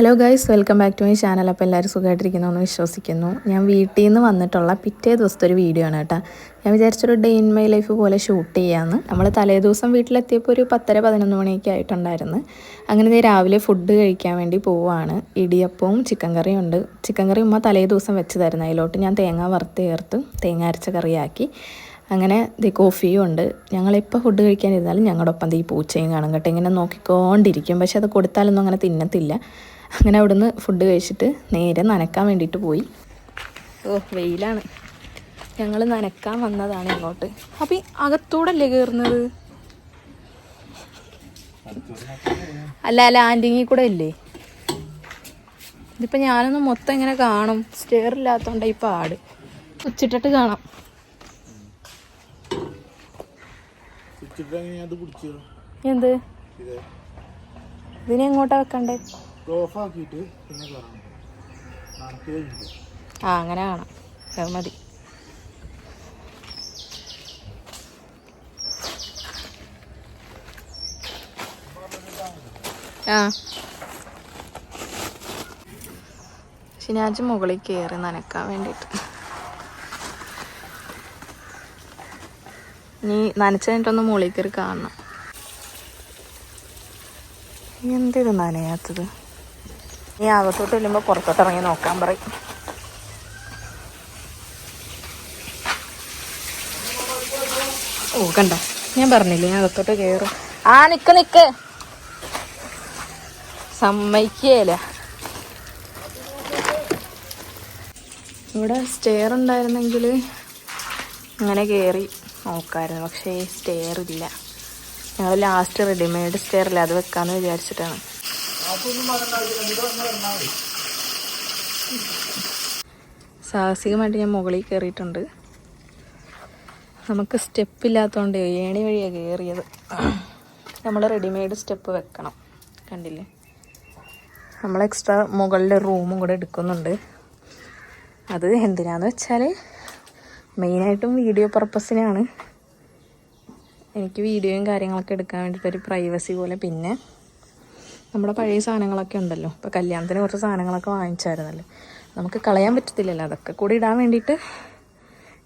Hello guys welcome back to my channel അപ്പോൾ എല്ലാവരും സുഖമായിട്ടിരിക്കുന്നു എന്ന് വിശ്വസിക്കുന്നു. ഞാൻ വീട്ടിൽ നിന്ന് വന്നിട്ടുള്ള പിറ്റേ ദിവസത്തെ ഒരു വീഡിയോ ആണ് കേട്ടോ. ഞാൻ വിചാരിച്ചൊരു ഡേ ഇൻ മൈ ലൈഫ് പോലെ ഷൂട്ട് ചെയ്യാമെന്ന് നമ്മൾ തലേ ദിവസം വീട്ടിലെത്തിയപ്പോൾ ഒരു പത്തര പതിനൊന്ന് മണിയൊക്കെ ആയിട്ടുണ്ടായിരുന്നു. അങ്ങനെ രാവിലെ ഫുഡ് കഴിക്കാൻ വേണ്ടി പോവുകയാണ് ഇടിയപ്പവും ചിക്കൻ കറിയും ഉണ്ട്. ചിക്കൻ കറി ഉമ്മ തലേ ദിവസം വെച്ച് തരുന്ന അതിലോട്ട്. ഞാൻ തേങ്ങ വറുത്ത് ചേർത്ത് തേങ്ങ അരച്ച കറിയാക്കി. അങ്ങനെ ദേ കോഫിയും ഉണ്ട്. ഞങ്ങളിപ്പോൾ ഫുഡ് കഴിക്കാൻ ഇരുന്നാലും ഞങ്ങളുടെ ഒപ്പം ഈ പൂച്ചയും കാണും കേട്ടോ. ഇങ്ങനെ നോക്കിക്കൊണ്ടിരിക്കും. പക്ഷെ അത് കൊടുത്താലൊന്നും അങ്ങനെ തിന്നത്തില്ല. അങ്ങനെ അവിടുന്ന് ഫുഡ് കഴിച്ചിട്ട് നേരെ നനക്കാൻ വേണ്ടിയിട്ട് പോയി. ഓ വെയിലാണ്. ഞങ്ങൾ നനക്കാൻ വന്നതാണ് ഇങ്ങോട്ട്. അപ്പം ഈ അകത്തൂടല്ലേ കയറുന്നത് അല്ല അല്ല ആന്റിങ്ങിൽ കൂടെ ഇല്ലേ? ഇതിപ്പോൾ ഞാനൊന്ന് മൊത്തം ഇങ്ങനെ കാണും. സ്റ്റെയർ ഇല്ലാത്തതുകൊണ്ട് ഈ പാട്. ഉച്ചിട്ടിട്ട് കാണാം. എന്ത്? ഇതിനെങ്ങോട്ടാ വെക്കണ്ടേ? പിന്നെ കാണാം ആ അങ്ങനെ കാണാം. അത് മതി. ആ. ശനിയാഴ്ച മുകളിൽ കയറി നനക്കാൻ വേണ്ടിയിട്ട്. നീ നനച്ചിട്ടൊന്ന് മുകളിൽ കയറി കാണണം. എന്തിത് നനയാത്തത്? നീ അകത്തോട്ട് ചെല്ലുമ്പോൾ പുറത്തോട്ട് ഇറങ്ങി നോക്കാൻ പറയും. ഓ കണ്ടോ? ഞാൻ പറഞ്ഞില്ലേ ഞാൻ അകത്തോട്ട് കയറും ആ നിക്ക് നിക്ക്. സമ്മതിക്കേല. ഇവിടെ സ്റ്റെയർ ഉണ്ടായിരുന്നെങ്കിൽ അങ്ങനെ കയറി നോക്കായിരുന്നു പക്ഷേ സ്റ്റെയർ ഇല്ല. ഞങ്ങൾ ലാസ്റ്റ് റെഡിമെയ്ഡ് സ്റ്റെയർ ഇല്ല അത് വെക്കാമെന്ന് വിചാരിച്ചിട്ടാണ്. സാഹസികമായിട്ട് ഞാൻ മുകളിൽ കയറിയിട്ടുണ്ട്. നമുക്ക് സ്റ്റെപ്പ് ഇല്ലാത്തതുകൊണ്ട് ഏണി വഴിയാണ് കയറിയത്. നമ്മൾ റെഡിമെയ്ഡ് സ്റ്റെപ്പ് വെക്കണം. കണ്ടില്ലേ? നമ്മൾ എക്സ്ട്രാ മുകളിൽ റൂമും കൂടെ എടുക്കുന്നുണ്ട്. അത് എന്തിനാന്ന് വെച്ചാൽ മെയിനായിട്ടും വീഡിയോ പർപ്പസിനാണ് എനിക്ക് വീഡിയോയും കാര്യങ്ങളൊക്കെ എടുക്കാൻ വേണ്ടിയിട്ടൊരു പ്രൈവസി പോലെ പിന്നെ നമ്മുടെ പഴയ സാധനങ്ങളൊക്കെ ഉണ്ടല്ലോ. ഇപ്പോൾ കല്യാണത്തിന് കുറച്ച് സാധനങ്ങളൊക്കെ വാങ്ങിച്ചായിരുന്നല്ലോ. നമുക്ക് കളയാൻ പറ്റത്തില്ലല്ലോ. അതൊക്കെ കൂടി ഇടാൻ വേണ്ടിയിട്ട്.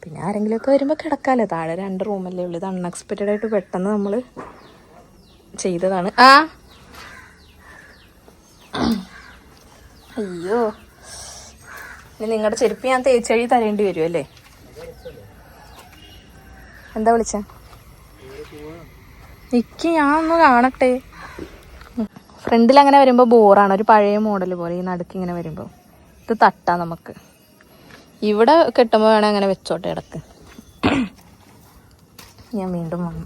പിന്നെ ആരെങ്കിലുമൊക്കെ വരുമ്പോൾ കിടക്കാമല്ലോ താഴെ രണ്ട് റൂമല്ലേ ഉള്ളൂ. ഇത് അൺഎക്സ്പെക്റ്റഡ് ആയിട്ട് പെട്ടെന്ന് നമ്മൾ ചെയ്തതാണ്. ആ? അയ്യോ. ഇനി നിങ്ങളുടെ ചെരുപ്പ് ഞാൻ തേച്ചഴി തരേണ്ടി വരും അല്ലേ? എന്താ വിളിച്ച? നിക്ക് ഞാൻ ഒന്ന് കാണട്ടെ. ഫ്രണ്ടിൽ അങ്ങനെ വരുമ്പോൾ ബോറാണ്. ഒരു പഴയ മോഡൽ പോലെ ഈ നടുക്ക് ഇങ്ങനെ വരുമ്പോൾ ഇത് തട്ടാം നമുക്ക്. ഇവിടെ കെട്ടുമ്പോൾ വേണേൽ അങ്ങനെ വെച്ചോട്ടെ ഇടയ്ക്ക്. ഞാൻ വീണ്ടും വന്നു.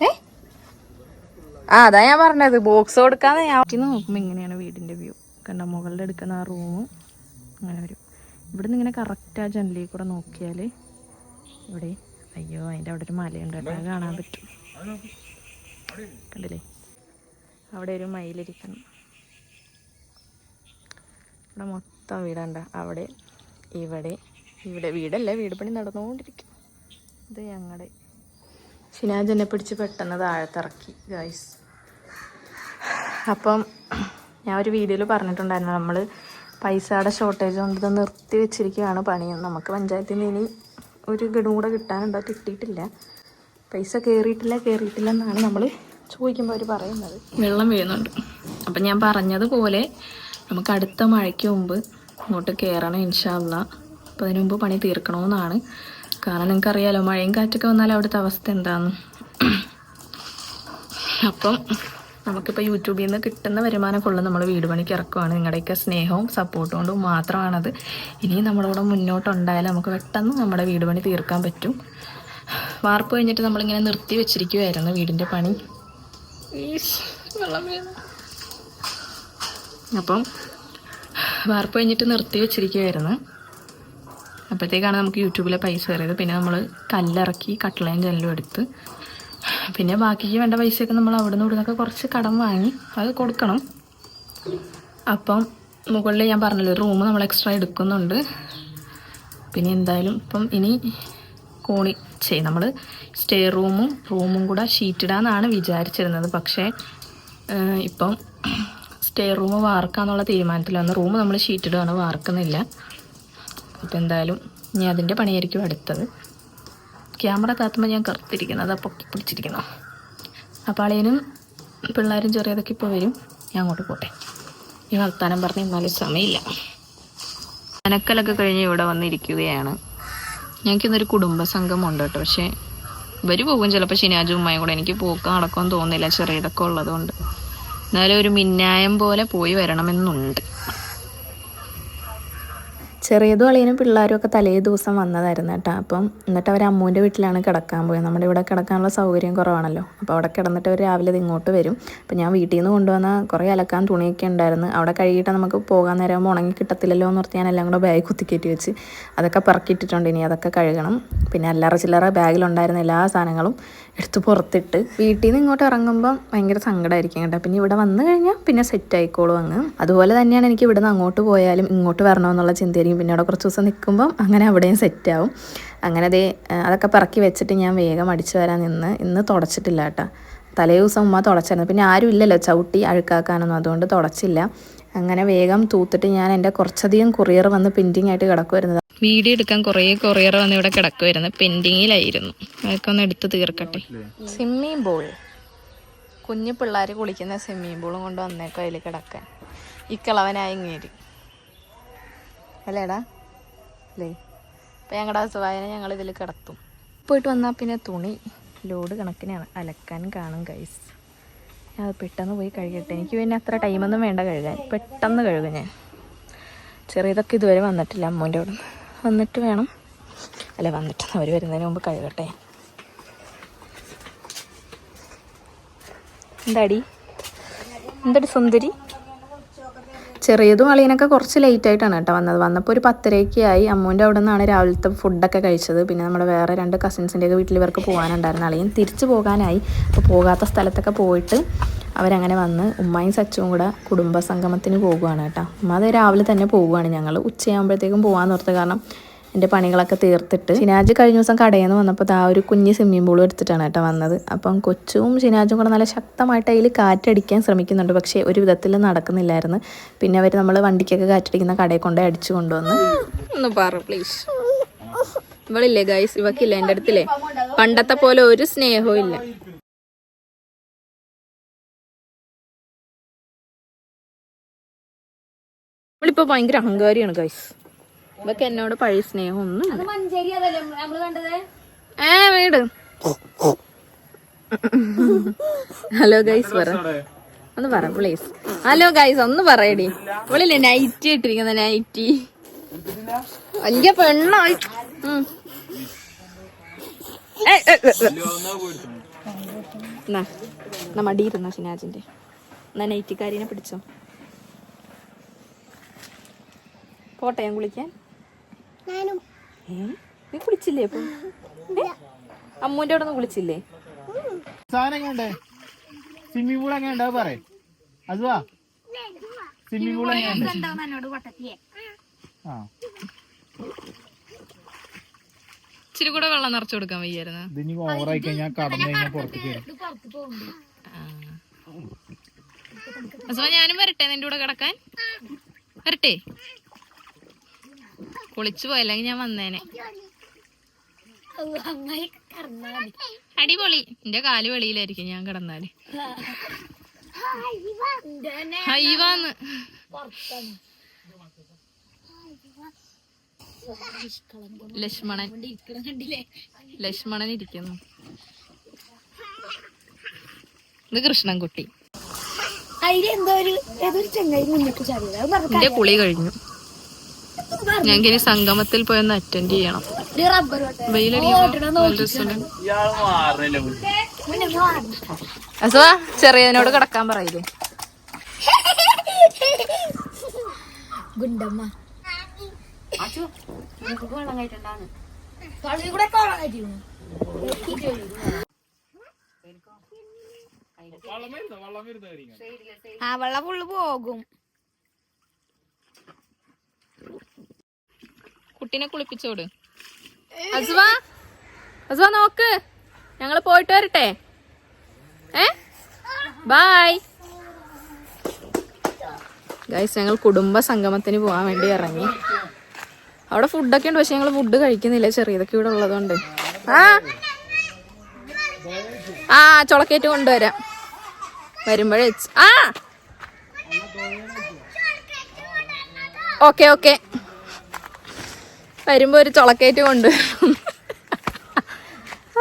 ഏ? ആ അതാ ഞാൻ പറഞ്ഞത്. ബോക്സ് കൊടുക്കാന്ന് ഞാൻ നോക്കുമ്പോൾ ഇങ്ങനെയാണ് വീടിന്റെ വ്യൂ കണ്ട? മുകളിൽ എടുക്കുന്ന ആ റൂം അങ്ങനെ വരും. ഇവിടുന്ന് ഇങ്ങനെ കറക്റ്റ് ആ ജനലിൽ കൂടെ നോക്കിയാൽ ഇവിടെ അയ്യോ അതിന്റെ അവിടെ ഒരു മലയുണ്ട്. കേട്ടോ കാണാൻ പറ്റും. കണ്ടില്ലേ? അവിടെ ഒരു മയിലിരിക്കണം. ഇവിടെ മൊത്തം വീടണ്ട. അവിടെ ഇവിടെ ഇവിടെ വീടല്ല വീട് പണി നടന്നുകൊണ്ടിരിക്കും. ഇത് ഞങ്ങളുടെ ഷിനാജ് എന്നെ പിടിച്ച് പെട്ടെന്ന് താഴത്തിറക്കി ഗൈസ് അപ്പം ഞാൻ ഒരു വീഡിയോയിൽ പറഞ്ഞിട്ടുണ്ടായിരുന്നു നമ്മൾ പൈസയുടെ ഷോർട്ടേജ് കൊണ്ട് നിർത്തി വെച്ചിരിക്കുകയാണ് പണി. നമുക്ക് പഞ്ചായത്തിൽ നിന്ന് ഇനി ഒരു ഗഡും കൂടെ കിട്ടാനുണ്ടോ? കിട്ടിയിട്ടില്ല. പൈസ കയറിയിട്ടില്ല കയറിയിട്ടില്ല എന്നാണ് നമ്മൾ ചോദിക്കുമ്പോൾ അവർ പറയുന്നത്. വെള്ളം വീഴുന്നുണ്ട്. അപ്പം ഞാൻ പറഞ്ഞതുപോലെ നമുക്ക് അടുത്ത മഴയ്ക്ക് മുമ്പ് ഇങ്ങോട്ട് കയറണം ഇൻഷാല്ല അപ്പം അതിന് മുമ്പ് പണി തീർക്കണമെന്നാണ്. കാരണം നിങ്ങൾക്കറിയാലോ മഴയും കാറ്റൊക്കെ വന്നാൽ അവിടുത്തെ അവസ്ഥ എന്താന്ന്. അപ്പം നമുക്കിപ്പോൾ യൂട്യൂബിൽ നിന്ന് കിട്ടുന്ന വരുമാനം കൊള്ളും നമ്മൾ വീട് പണിക്ക് ഇറക്കുവാണ്. നിങ്ങളുടെയൊക്കെ സ്നേഹവും സപ്പോർട്ടും കൊണ്ടും മാത്രമാണത്. ഇനിയും നമ്മുടെ കൂടെ മുന്നോട്ടുണ്ടായാലും നമുക്ക് പെട്ടെന്ന് നമ്മുടെ വീട് പണി തീർക്കാൻ പറ്റും. വാർപ്പ് കഴിഞ്ഞിട്ട് നമ്മളിങ്ങനെ നിർത്തി വെച്ചിരിക്കുമായിരുന്നു വീടിന്റെ പണി. അപ്പം വാർപ്പ് കഴിഞ്ഞിട്ട് നിർത്തി വെച്ചിരിക്കുകയായിരുന്നു അപ്പോഴത്തേക്കാണ് നമുക്ക് യൂട്യൂബിലെ പൈസ കയറിയത് പിന്നെ നമ്മൾ കല്ലിറക്കി കട്ടളയും ജനലും എടുത്ത് പിന്നെ ബാക്കിക്ക് വേണ്ട പൈസയൊക്കെ നമ്മൾ അവിടെ നിന്ന് ഇവിടുന്നൊക്കെ കുറച്ച് കടം വാങ്ങി അത് കൊടുക്കണം. അപ്പം മുകളിൽ ഞാൻ പറഞ്ഞല്ലോ റൂം നമ്മൾ എക്സ്ട്രാ എടുക്കുന്നുണ്ട്. പിന്നെ എന്തായാലും ഇപ്പം ഇനി കോണി. ചെയ്യും നമ്മൾ സ്റ്റേ റൂമും റൂമും കൂടെ ഷീറ്റിടാന്നാണ് വിചാരിച്ചിരുന്നത്. പക്ഷേ ഇപ്പം സ്റ്റേ റൂം വാർക്കാന്നുള്ള തീരുമാനത്തിൽ വന്ന് റൂം നമ്മൾ ഷീറ്റിടുകയാണ് വാർക്കുന്നില്ല. അപ്പം എന്തായാലും ഇനി അതിന്റെ പണിയായിരിക്കും അടുത്തത്. ക്യാമറ താത്തുമ്പോൾ ഞാൻ കറുത്തിരിക്കുന്നത് അതാ പൊക്കി പിടിച്ചിരിക്കുന്നു. അപ്പോൾ അളിയനും പിള്ളേരും ചെറിയതൊക്കെ ഇപ്പോൾ വരും. ഞാൻ അങ്ങോട്ട് പോട്ടെ. ഈ വർത്താനം പറഞ്ഞ് ഇന്നാലും സമയമില്ല. അനക്കലൊക്കെ കഴിഞ്ഞ് ഇവിടെ വന്നിരിക്കുകയാണ്. ഞങ്ങൾക്കിന്നൊരു ഉണ്ട് കേട്ടോ. പക്ഷേ ഇവർ പോകും ചിലപ്പോൾ ശനിയാഴ്ച ഉമ്മയും കൂടെ. എനിക്ക് പോക്ക് നടക്കുമെന്ന് തോന്നുന്നില്ല. ചെറിയതൊക്കെ ഉള്ളതുകൊണ്ട്. എന്നാലും ഒരു മിന്നായം പോലെ പോയി വരണമെന്നുണ്ട്. ചെറിയതും അളിയനും പിള്ളേരും ഒക്കെ തലേ ദിവസം വന്നതായിരുന്നു കേട്ടോ. അപ്പം എന്നിട്ട് അവർ അമ്മൂന്റെ വീട്ടിലാണ് കിടക്കാൻ പോയത്. നമ്മുടെ ഇവിടെ കിടക്കാനുള്ള സൗകര്യം കുറവാണല്ലോ. അപ്പോൾ അവിടെ കിടന്നിട്ട് അവർ രാവിലെ ഇങ്ങോട്ട് വരും. അപ്പം ഞാൻ വീട്ടിൽ നിന്ന് കൊണ്ടുവന്ന കുറേ അലക്കാൻ തുണിയൊക്കെ ഉണ്ടായിരുന്നു. അവിടെ കഴുകിയിട്ട് നമുക്ക് പോകാൻ നേരം ഉണങ്ങി കിട്ടത്തില്ലല്ലോ എന്ന് ഓർത്ത് ഞാൻ എല്ലാം കൂടെ ബാഗ് കുത്തിക്കയറ്റി വെച്ച് അതൊക്കെ പറക്കിയിട്ടിട്ടുണ്ട്. ഇനി അതൊക്കെ കഴുകണം. പിന്നെ അല്ലറ ചില്ലറ ബാഗിലുണ്ടായിരുന്ന എല്ലാ സാധനങ്ങളും എടുത്ത് പുറത്തിട്ട് വീട്ടിൽ നിന്ന് ഇങ്ങോട്ട് ഇറങ്ങുമ്പം ഭയങ്കര സങ്കടമായിരിക്കും കേട്ടോ. പിന്നെ ഇവിടെ വന്നു കഴിഞ്ഞാൽ പിന്നെ സെറ്റ് ആയിക്കോളും അങ്ങ്. അതുപോലെ തന്നെയാണ് എനിക്ക് ഇവിടെ നിന്ന് അങ്ങോട്ട് പോയാലും ഇങ്ങോട്ട് വരണമെന്നുള്ള ചിന്തയായിരിക്കും. പിന്നെ അവിടെ കുറച്ച് ദിവസം നിൽക്കുമ്പം അങ്ങനെ അവിടെയും സെറ്റ് ആവും. അങ്ങനെ അതേ അതൊക്കെ പറക്കി വെച്ചിട്ട് ഞാൻ വേഗം അടിച്ചു വരാൻ നിന്ന് ഇന്ന് തുടച്ചിട്ടില്ല കേട്ടോ. തലേ ദിവസം ഉമ്മ തുടച്ചായിരുന്നു പിന്നെ ആരും ഇല്ലല്ലോ ചവിട്ടി അഴുക്കാക്കാനൊന്നും. അതുകൊണ്ട് തുടച്ചില്ല. അങ്ങനെ വേഗം തൂത്തിട്ട് ഞാൻ എന്റെ കുറച്ചധികം കൊറിയർ വന്ന് പെൻഡിങ് ആയിട്ട് കിടക്കുമായിരുന്നത് വീഡിയോ എടുക്കാൻ കുറേ കൊറിയർ വന്ന് ഇവിടെ കിടക്കുമായിരുന്നു പെൻഡിങ്ങിലായിരുന്നു അതൊക്കെ ഒന്ന് എടുത്ത് തീർക്കട്ടെ. സ്വിമ്മിങ് പൂൾ കുഞ്ഞു പിള്ളേർ കുളിക്കുന്ന സ്വിമ്മിങ് പൂളും കൊണ്ട് വന്നേക്കോ അതിൽ കിടക്കാൻ. ഇക്കളവനായി കിളവനായി ഇങ്ങേരി. അല്ലേടാ? അല്ലേ? അപ്പം ഞങ്ങളുടെ അസുവായനെ ഞങ്ങൾ ഇതിൽ കിടത്തും. പോയിട്ട് വന്നാൽ പിന്നെ തുണി ലോഡ് കണക്കിനാണ്. അലക്കാൻ കാണും ഗൈസ് ഞാൻ അത് പെട്ടെന്ന് പോയി കഴുകട്ടെ. എനിക്ക് പിന്നെ അത്ര ടൈമൊന്നും വേണ്ട കഴുകാൻ. പെട്ടെന്ന് കഴുകും ഞാൻ. ചെറിയതൊക്കെ ഇതുവരെ വന്നിട്ടില്ല അമ്മൂന്റെ അവിടെ നിന്ന് വന്നിട്ട് വേണം. അല്ല വന്നിട്ട് അവർ വരുന്നതിന് മുമ്പ് കഴുകട്ടെ എന്താടി? എന്താടി സുന്ദരി? ചെറിയതും അളിയനൊക്കെ കുറച്ച് ലേറ്റ് ആയിട്ടാണ് കേട്ടോ വന്നത്. വന്നപ്പോൾ ഒരു പത്തരയ്ക്കായി അമ്മൂന്റെ അവിടെ നിന്നാണ് രാവിലത്തെ ഫുഡൊക്കെ കഴിച്ചത്. പിന്നെ നമ്മുടെ വേറെ രണ്ട് കസിൻസിന്റെയൊക്കെ വീട്ടിൽ ഇവർക്ക് പോകാനുണ്ടായിരുന്നു. അളിയൻ തിരിച്ചു പോകാനായി. അപ്പോൾ പോകാത്ത സ്ഥലത്തൊക്കെ പോയിട്ട് അവരങ്ങനെ വന്ന് ഉമ്മയും സച്ചുവും കൂടെ കുടുംബ സംഗമത്തിന് പോകുവാണ് കേട്ടോ. ഉമ്മ അത് രാവിലെ തന്നെ പോവുകയാണ് ഞങ്ങൾ ഉച്ചയാകുമ്പോഴത്തേക്കും പോകാൻ ഓർത്ത് കാരണം എന്റെ പണികളൊക്കെ തീർത്തിട്ട് ഷിനാജ് കഴിഞ്ഞ ദിവസം കടയിൽ നിന്ന് വന്നപ്പോൾ ആ ഒരു കുഞ്ഞ് സ്വിമ്മിംഗ് പൂളും എടുത്തിട്ടാണ് കേട്ടോ വന്നത്. അപ്പം കൊച്ചും ഷിനാജും കൂടെ നല്ല ശക്തമായിട്ട് അതിൽ കാറ്റടിക്കാൻ ശ്രമിക്കുന്നുണ്ട്. പക്ഷേ ഒരു വിധത്തിൽ നടക്കുന്നില്ലായിരുന്നു. പിന്നെ അവർ നമ്മൾ വണ്ടിക്കൊക്കെ കാറ്റടിക്കുന്ന കടയിൽ കൊണ്ട് അടിച്ചു കൊണ്ടുവന്ന്. ഒന്ന് പറ പ്ലീസ് ഇവളില്ലേ ഗൈസ് ഇവക്കില്ല എന്റെ അടുത്തില്ലേ? പണ്ടത്തെ പോലെ ഒരു സ്നേഹവും ഇല്ല. ഇവളിപ്പോൾ ഭയങ്കര അഹങ്കാരിയാണ് ഗൈസ് ഇവക്ക് എന്നോട് പഴയ സ്നേഹം ഒന്നും ഏ വീട്. ഹലോ ഗൈസ് പറ. ഒന്ന് പറ പ്ലീസ് ഹലോ ഗൈസ് ഒന്ന് പറയടി. ഇവളില്ലേ നൈറ്റി ഇട്ടിരിക്കുന്ന നൈറ്റി വലിയ പെണ്ണായി മടിയിരുന്നോ ഷിനാജിന്റെ? എന്നാ നൈറ്റിക്കാരിനെ പിടിച്ചോ? പോട്ടെ ഞാൻ കുളിക്കാൻ? നീ കുളിച്ചില്ലേ? അമ്മൂന്റെ അവിടെ നിന്ന് കുളിച്ചില്ലേ? സാധനം എങ്ങനെയുണ്ട് സ്വിമ്മിംഗ് പൂൾ എങ്ങനെയുണ്ട് അത് പറയേ. അതുവാ സ്വിമ്മിംഗ് പൂൾ ആ. ഇച്ചിരി കൂടെ വെള്ളം നിറച്ചു കൊടുക്കാൻ വയ്യായിരുന്നു. ഇതിനി ഓവറായി കഴിഞ്ഞാൽ കടന്നു പുറത്തേക്ക് ഞാനും വരട്ടെ നിന്റെ കൂടെ കിടക്കാൻ? വരട്ടെ? കുളിച്ചു പോയല്ലെങ്കിൽ ഞാൻ വന്നേനെ. അടിപൊളി. എന്റെ കാൽ വെളിയിലായിരിക്കും ഞാൻ കിടന്നാൽ ഹൈവാന്ന് ലക്ഷ്മണൻ. ലക്ഷ്മണൻ ഇരിക്കുന്നു. ഇത് കൃഷ്ണൻകുട്ടി. എന്തോ ഒരു ഏതൊരു ചെങ്ങായി മുന്നിട്ട് ചാടിയത് കുളി കഴിഞ്ഞു. ഞങ്ങൾക്ക് ഇനി സംഗമത്തിൽ പോയി ഒന്ന് അറ്റൻഡ് ചെയ്യണം. അസുവാ ചെറിയതിനോട് കിടക്കാൻ പറയില്ലേ? ഗുണ്ടമ്മ. ആ വെള്ളം ഫുള്ള് പോകും. കുട്ടീനെ കുളിപ്പിച്ചോട്. അസുവ. അസുവ നോക്ക്. ഞങ്ങൾ പോയിട്ട് വരട്ടെ. ഏ? ബായ്. ഗൈസ് ഞങ്ങൾ കുടുംബ സംഗമത്തിന് പോകാൻ വേണ്ടി ഇറങ്ങി. അവിടെ ഫുഡൊക്കെ ഉണ്ട് പക്ഷെ ഞങ്ങൾ ഫുഡ് കഴിക്കുന്നില്ല. ചെറിയതൊക്കെ ഇവിടെ ഉള്ളതുകൊണ്ട്. ആ. ആ ചുളക്കേറ്റ് കൊണ്ടുവരാം. വരുമ്പോഴേ ആ. Okay okay. വരുമ്പോ ഒരു ചുളക്കേറ്റ്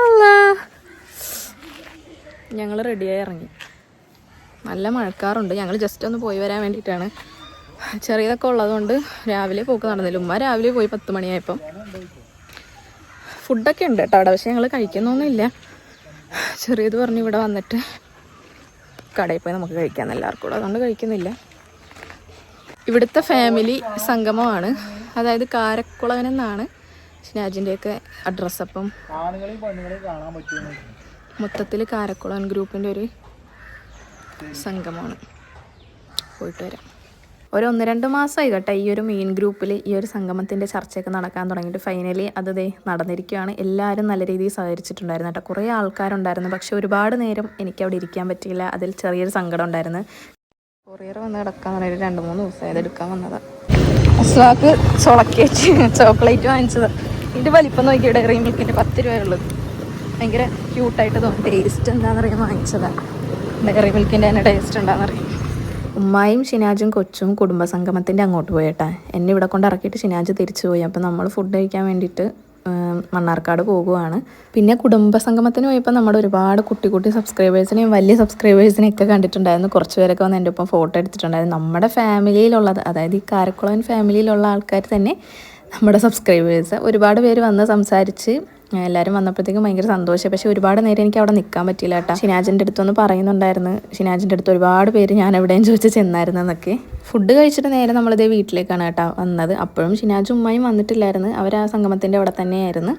അല്ല. ഞങ്ങൾ റെഡിയായി ഇറങ്ങി. നല്ല മഴക്കാറുണ്ട്. ഞങ്ങൾ ജസ്റ്റ് ഒന്ന് പോയി വരാൻ വേണ്ടിയിട്ടാണ്. ചെറിയതൊക്കെ ഉള്ളതുകൊണ്ട് രാവിലെ പോക്ക് നടന്നില്ല. ഉമ്മ രാവിലെ പോയി പത്ത് മണിയായപ്പം. ഫുഡൊക്കെ ഉണ്ട് കേട്ടോ. അവിടെ പക്ഷെ ഞങ്ങൾ കഴിക്കുന്നൊന്നുമില്ല. ചെറിയത് പറഞ്ഞ് ഇവിടെ വന്നിട്ട് കടയിൽ പോയി നമുക്ക് കഴിക്കാം എല്ലാവർക്കും. കൂടെ അതുകൊണ്ട് കഴിക്കുന്നില്ല. ഇവിടുത്തെ ഫാമിലി സംഗമമാണ്. അതായത് കാരക്കുളവൻ എന്നാണ് ഷിനാജിന്റെയൊക്കെ അഡ്രസ്സ് അപ്പം മൊത്തത്തിൽ കാരക്കുളവൻ ഗ്രൂപ്പിന്റെ ഒരു സംഘമാണ് പോയിട്ട് വരാം. ഒരു ഒന്ന് രണ്ട് മാസമായി കേട്ടോ ഈ ഒരു മെയിൻ ഗ്രൂപ്പിൽ ഈ ഒരു സംഗമത്തിന്റെ ചർച്ചയൊക്കെ നടക്കാൻ തുടങ്ങിയിട്ട്. ഫൈനലി അത് ദേ നടന്നിരിക്കുകയാണ്. എല്ലാവരും നല്ല രീതിയിൽ സഹകരിച്ചിട്ടുണ്ടായിരുന്നു കേട്ടോ. കുറേ ആൾക്കാരുണ്ടായിരുന്നു. പക്ഷെ ഒരുപാട് നേരം എനിക്ക് അവിടെ ഇരിക്കാൻ പറ്റിയില്ല. അതിൽ ചെറിയൊരു സങ്കടം ഉണ്ടായിരുന്നു. കൊറിയർ വന്ന് കിടക്കാൻ തുടങ്ങിയിട്ട് രണ്ട് മൂന്ന് ദിവസമായി അത് എടുക്കാൻ അസ്വാക്ക് വെച്ച് ചോക്ലേറ്റ് വാങ്ങിച്ചത്. ഇതിന്റെ വലിപ്പം നോക്കി ഡയറി മിൽക്കിന്റെ പത്ത് രൂപയുള്ളത് ഭയങ്കര ക്യൂട്ടായിട്ട് തോന്നും. ടേസ്റ്റ് എന്താണെന്നറിയാൻ വാങ്ങിച്ചതാണ് ഡയറി മിൽക്കിന്റെ തന്നെ ടേസ്റ്റ് എന്താണെന്നറിയാം ഉമ്മായും ഷിനാജും കൊച്ചും കുടുംബസംഗമത്തിന്റെ അങ്ങോട്ട് പോയേട്ടാ എന്നെ ഇവിടെ കൊണ്ട് ഇറക്കിയിട്ട് ഷിനാജ് തിരിച്ചു പോയി. അപ്പോൾ നമ്മൾ ഫുഡ് കഴിക്കാൻ വേണ്ടിയിട്ട് മണ്ണാർക്കാട് പോകുവാണ്. പിന്നെ കുടുംബസംഗമത്തിന് പോയപ്പോൾ നമ്മുടെ ഒരുപാട് കുട്ടി കുട്ടി സബ്സ്ക്രൈബേഴ്സിനെയും വലിയ സബ്സ്ക്രൈബേഴ്സിനെയും ഒക്കെ കണ്ടിട്ടുണ്ടായിരുന്നു. കുറച്ച് പേരൊക്കെ വന്ന് എന്റെ ഒപ്പം ഫോട്ടോ എടുത്തിട്ടുണ്ടായിരുന്നു. നമ്മുടെ ഫാമിലിയിലുള്ളത് അതായത് ഈ കാരക്കുളവൻ ഫാമിലിയിലുള്ള ആൾക്കാർ തന്നെ നമ്മുടെ സബ്സ്ക്രൈബേഴ്സ് ഒരുപാട് പേര് വന്ന് സംസാരിച്ച് എല്ലാവരും വന്നപ്പോഴത്തേക്കും ഭയങ്കര സന്തോഷം. പക്ഷെ ഒരുപാട് നേരം എനിക്ക് അവിടെ നിൽക്കാൻ പറ്റിയില്ല കേട്ടോ. ഷിനാജിന്റെ അടുത്തൊന്ന് പറയുന്നുണ്ടായിരുന്നു. ഷിനാജിന്റെ അടുത്ത് ഒരുപാട് പേര് ഞാൻ എവിടെയും ചോദിച്ച് ചെന്നായിരുന്നു എന്നൊക്കെ ഫുഡ് കഴിച്ചിട്ട് നേരെ നമ്മളിതേ വീട്ടിലേക്കാണ് കേട്ടോ വന്നത്. അപ്പോഴും ഷിനാജും ഉമ്മയും വന്നിട്ടില്ലായിരുന്നു. അവർ ആ സംഗമത്തിന്റെ അവിടെ തന്നെയായിരുന്നു.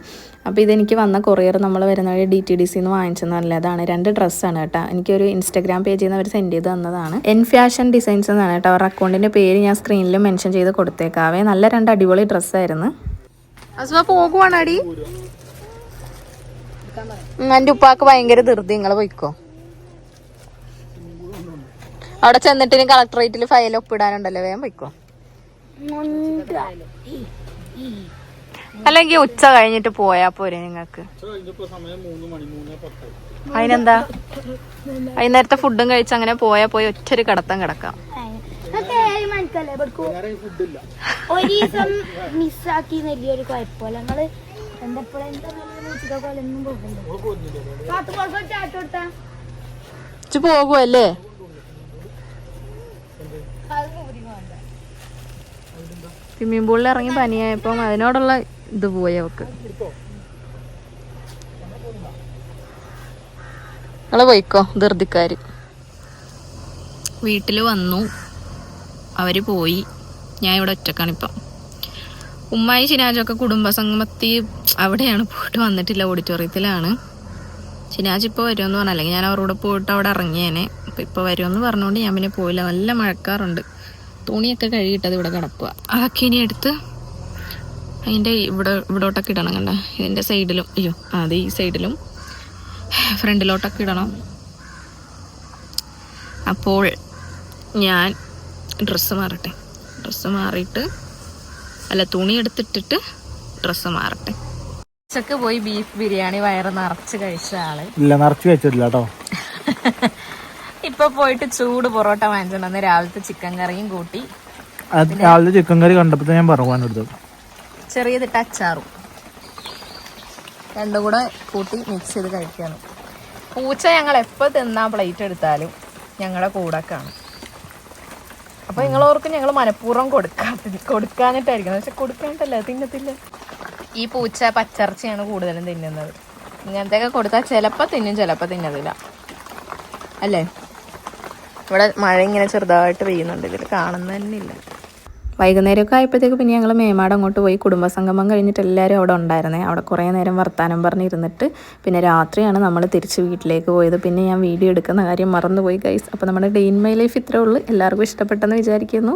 അപ്പോൾ ഇതെനിക്ക് വന്ന കൊറിയർ നമ്മൾ വരുന്ന വഴി ഡി ടി ഡി സിന്ന് വാങ്ങിച്ചെന്നല്ല അതാണ് രണ്ട് ഡ്രസ്സാണ് കേട്ടോ. എനിക്കൊരു ഇൻസ്റ്റാഗ്രാം പേജിൽ നിന്ന് അവർ സെൻഡ് ചെയ്ത് തന്നതാണ്. എൻ ഫാഷൻ ഡിസൈൻസ് എന്നാണ് കേട്ടോ. അവരുടെ അക്കൗണ്ടിന്റെ പേര് ഞാൻ സ്ക്രീനിൽ മെൻഷൻ ചെയ്ത് കൊടുത്തേക്കാവേ. നല്ല രണ്ട് അടിപൊളി ഡ്രസ്സായിരുന്നു. അസുഖ പോകുവാണടി എന്റെ ഉപ്പാക്ക് ഭയങ്കര ധൃതി. നിങ്ങൾ പോയിക്കോ? അവിടെ ചെന്നിട്ട് കളക്ടറേറ്റിൽ ഫയൽ ഒപ്പിടാനുണ്ടല്ലോ. വേഗം പോയിക്കോ. അല്ലെങ്കിൽ ഉച്ച കഴിഞ്ഞിട്ട് പോയാ പോരെ നിങ്ങക്ക്. അതിനെന്താ? വൈകുന്നേരത്തെ ഫുഡും കഴിച്ച് അങ്ങനെ പോയാ പോയി ഒറ്റൊരു കിടത്തം കിടക്കാം. ഒരു ദിവസം മിസ്സാക്കി വലിയൊരു കുഴപ്പമില്ല. ഞങ്ങൾ എന്താ പോകുമല്ലേ സ്വിമ്മിംഗ് പൂളിൽ ഇറങ്ങി പനിയായപ്പം അതിനോടുള്ള ഇത് പോയി അവക്ക് നിങ്ങൾ പോയിക്കോ ധൃതിക്കാര്. വീട്ടിൽ വന്നു. അവർ പോയി. ഞാൻ ഇവിടെ ഒറ്റക്കാണിപ്പം ഉമ്മായി ഷിനാജൊക്കെ കുടുംബസംഗമത്തി അവിടെയാണ് പോയിട്ട് വന്നിട്ടില്ല ഓഡിറ്റോറിയത്തിലാണ് ഷിനാജ് ഇപ്പോൾ വരുമെന്ന് പറഞ്ഞു അല്ലെങ്കിൽ ഞാൻ അവരോട് പോയിട്ട് അവിടെ ഇറങ്ങിയേനെ. അപ്പോൾ ഇപ്പോൾ വരുമെന്ന് പറഞ്ഞുകൊണ്ട് ഞാൻ പിന്നെ പോയില്ല. നല്ല മഴക്കാറുണ്ട്. തുണിയൊക്കെ കഴുകിയിട്ടത് ഇവിടെ കിടക്കുക അതൊക്കെ ഇനി എടുത്ത് അതിന്റെ ഇവിടെ ഇവിടോട്ടൊക്കെ ഇടണം കണ്ട? ഇതിന്റെ സൈഡിലും. അയ്യോ അത് ഈ സൈഡിലും ഫ്രണ്ടിലോട്ടൊക്കെ ഇടണം. അപ്പോൾ ഞാൻ ഡ്രസ്സ് മാറട്ടെ. ഡ്രസ്സ് മാറിയിട്ട് അല്ല തുണി എടുത്തിട്ടിട്ട് ഡ്രസ്സ് മാറട്ടെ. ഉച്ചയ്ക്ക് പോയി ബീഫ് ബിരിയാണി വയറ് നിറച്ച് കഴിച്ച ആൾ. ഇല്ല നിറച്ച് കഴിച്ചിട്ടില്ല കേട്ടോ. ഇപ്പൊ പോയിട്ട് ചൂട് പൊറോട്ട വാങ്ങിച്ചിട്ടുണ്ടെന്ന് രാവിലത്തെ ചിക്കൻ കറിയും കൂട്ടി. അത് രാവിലെ ചിക്കൻ കറി കണ്ടപ്പോ ഞാൻ പറഞ്ഞു ചെറിയതിട്ട് അച്ചാറും. രണ്ടും കൂടെ കൂട്ടി മിക്സ് ചെയ്ത് കഴിക്കാണ്. പൂച്ച ഞങ്ങൾ എപ്പോൾ തിന്നാ പ്ലേറ്റ് എടുത്താലും ഞങ്ങളുടെ കൂടെ കാണും അപ്പൊ നിങ്ങളോർക്കും ഞങ്ങൾ മനഃപൂർവം കൊടുക്കാത്ത കൊടുക്കാനിട്ടായിരിക്കും പക്ഷെ കൊടുക്കാനിട്ടല്ല തിന്നത്തില്ല ഈ പൂച്ച പച്ചിറച്ചിയാണ് കൂടുതലും തിന്നുന്നത്. ഇങ്ങനത്തെയൊക്കെ കൊടുത്താൽ ചിലപ്പോൾ തിന്നും ചിലപ്പോൾ തിന്നതില്ല അല്ലേ? ഇവിടെ മഴ ഇങ്ങനെ ചെറുതായിട്ട് പെയ്യുന്നുണ്ട്. ഇതിൽ കാണുന്നതന്നെ ഇല്ല. വൈകുന്നേരമൊക്കെ ആയപ്പോഴത്തേക്ക് പിന്നെ ഞങ്ങൾ മേമാട് അങ്ങോട്ട് പോയി കുടുംബസംഗമം കഴിഞ്ഞിട്ട് എല്ലാവരും അവിടെ ഉണ്ടായിരുന്നേ. അവിടെ കുറേ നേരം വർത്താനം പറഞ്ഞിരുന്നിട്ട് പിന്നെ രാത്രിയാണ് നമ്മൾ തിരിച്ച് വീട്ടിലേക്ക് പോയത്. പിന്നെ ഞാൻ വീഡിയോ എടുക്കുന്ന കാര്യം മറന്നുപോയി ഗൈസ് അപ്പോൾ നമ്മുടെ ഡെയിൻ മൈ ലൈഫ് ഇത്രേ ഉള്ളൂ. എല്ലാവർക്കും ഇഷ്ടപ്പെട്ടെന്ന് വിചാരിക്കുന്നു.